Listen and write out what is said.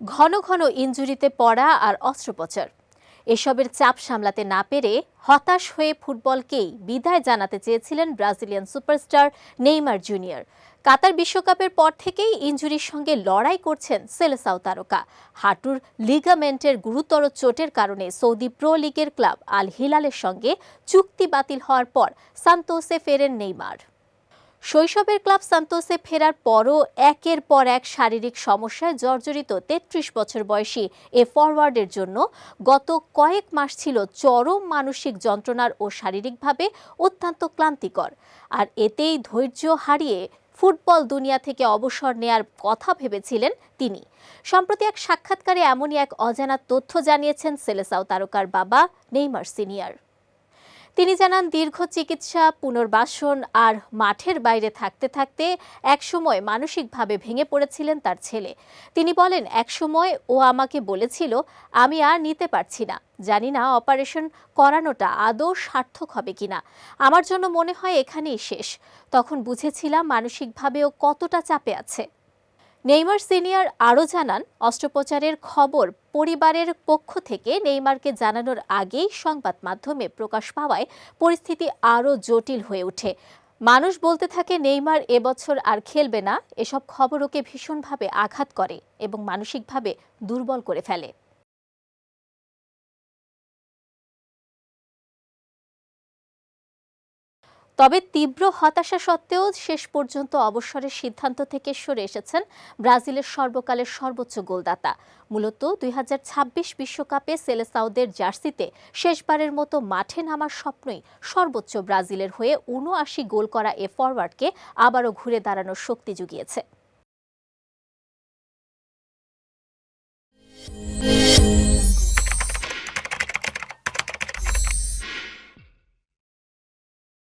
ঘন ঘন ইনজুরিতে পড়া আর অস্ত্রোপচার। এসবের চাপ সামলাতে না পেরে হতাশ হয়ে ফুটবলকেই বিদায় জানাতে চেয়েছিলেন Brazilian superstar Neymar junior. Qatar বিশ্বকাপের পর থেকেই ইনজুরির সঙ্গে লড়াই করছেন সেলেসাও তারকা। হাঁটুর লিগামেন্টের গুরুতর চোটের কারণে সৌদি প্রো লিগের ক্লাব আল হিলালের সঙ্গে চুক্তি বাতিল হওয়ার পর সান্তোসে ফেরেন নেইমার। শৈশবের ক্লাব সান্তোসে ফেরার পরও একের পর এক শারীরিক সমস্যায় জর্জরিত তেত্রিশ বছর বয়সী এ ফরওয়ার্ডের জন্য গত কয়েক মাস ছিল চরম মানসিক যন্ত্রণার ও শারীরিকভাবে অত্যন্ত ক্লান্তিকর। আর এতেই ধৈর্য হারিয়ে ফুটবল দুনিয়া থেকে অবসর নেয়ার কথা ভেবেছিলেন তিনি। সম্প্রতি এক সাক্ষাৎকারে এমনই এক অজানা তথ্য জানিয়েছেন সেলেসাও তারকার বাবা নেইমার সিনিয়র। তিনি জানান, দীর্ঘ চিকিৎসা, পুনর্বাসন আর মাঠের বাইরে থাকতে থাকতে একসময় মানসিকভাবে ভেঙে পড়েছিলেন তার ছেলে। তিনি বলেন, একসময় ও আমাকে বলেছিল, আমি আর নিতে পারছি না। জানি না অপারেশন করানোটা আদৌ সার্থক হবে কিনা। আমার জন্য মনে হয় এখানেই শেষ। তখন বুঝেছিলাম মানসিকভাবেও কতটা চাপে আছে। নেইমার সিনিয়র আরও জানান, অস্ত্রোপচারের খবর পরিবারের পক্ষ থেকে নেইমারকে জানানোর আগেই সংবাদ মাধ্যমে প্রকাশ পাওয়ায় পরিস্থিতি আরও জটিল হয়ে ওঠে। মানুষ বলতে থাকে, নেইমার এবছর আর খেলবে না, এসব খবর ওকে ভীষণভাবে আঘাত করে এবং মানসিকভাবে দুর্বল করে ফেলে। তবে তীব্র হতাশা সত্ত্বেও শেষ পর্যন্ত অবসরের সিদ্ধান্ত থেকে সরে এসেছেন ব্রাজিলের সর্বকালের সর্বোচ্চ গোলদাতা। মূলত দুই বিশ্বকাপে সেলেসাউদের জার্সিতে শেষবারের মতো মাঠে নামার স্বপ্নই সর্বোচ্চ ব্রাজিলের হয়ে উনআশি গোল করা এ ফরওয়ার্ডকে আবারও ঘুরে দাঁড়ানোর শক্তি জুগিয়েছে।